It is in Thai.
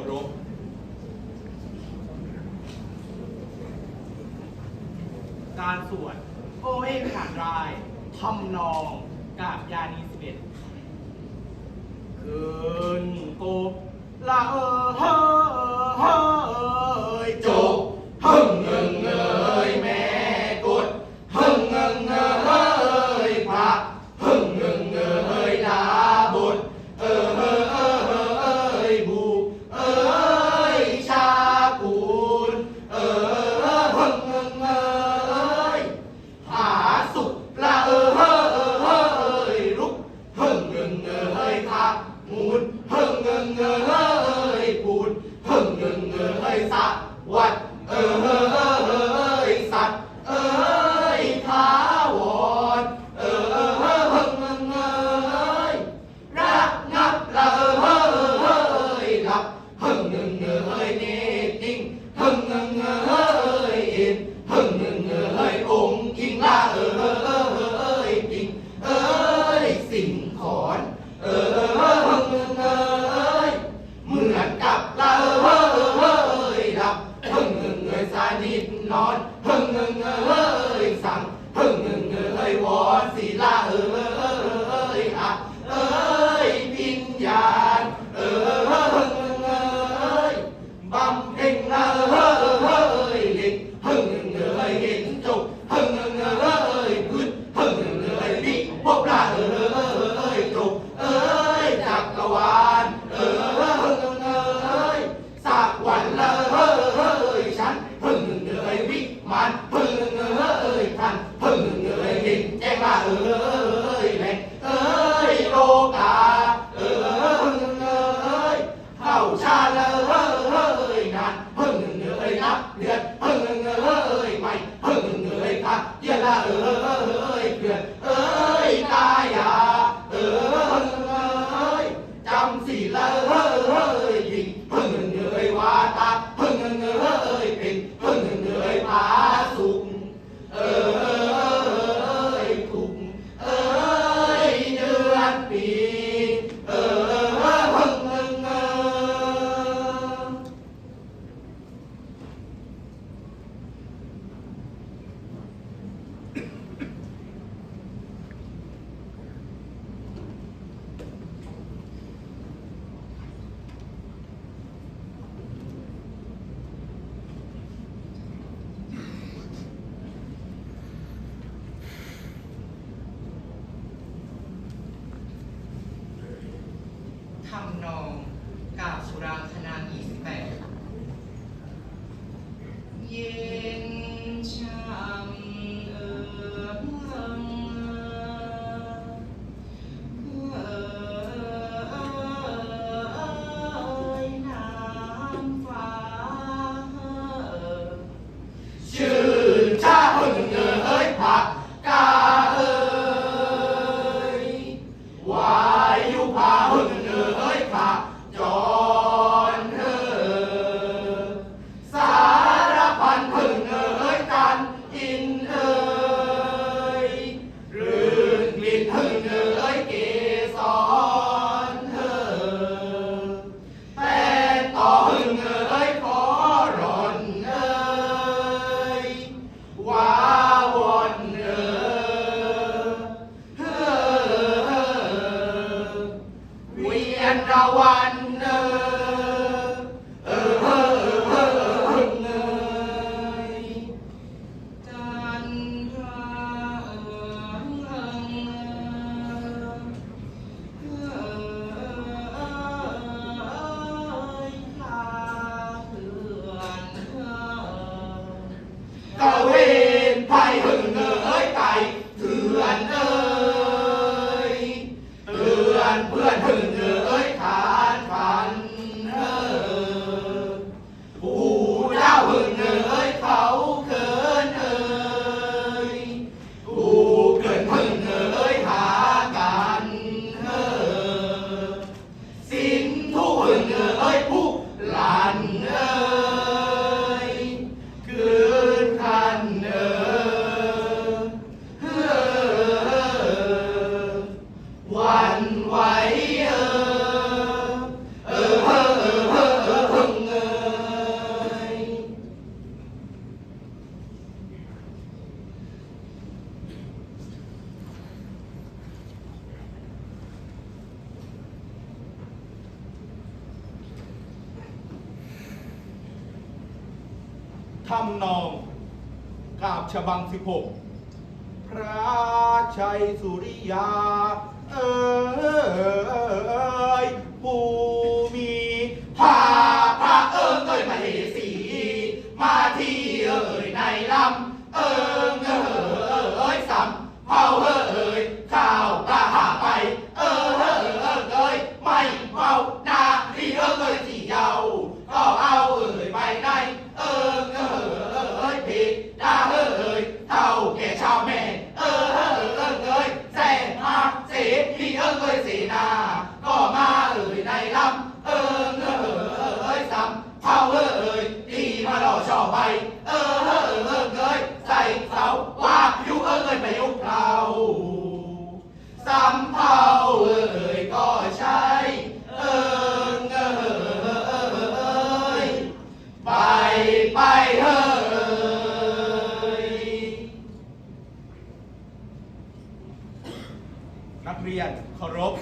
ารพการสวดโอเอขานรายทำนองกาบยานีสิบเอ็ด พบปะเ I want. ทำนองกาบฉบังสิบหกพระชัยสุริยา เอ๋ยภูมิพาพระเอิงเอ้ยมาเลสีมาที นักเรียนเคารพ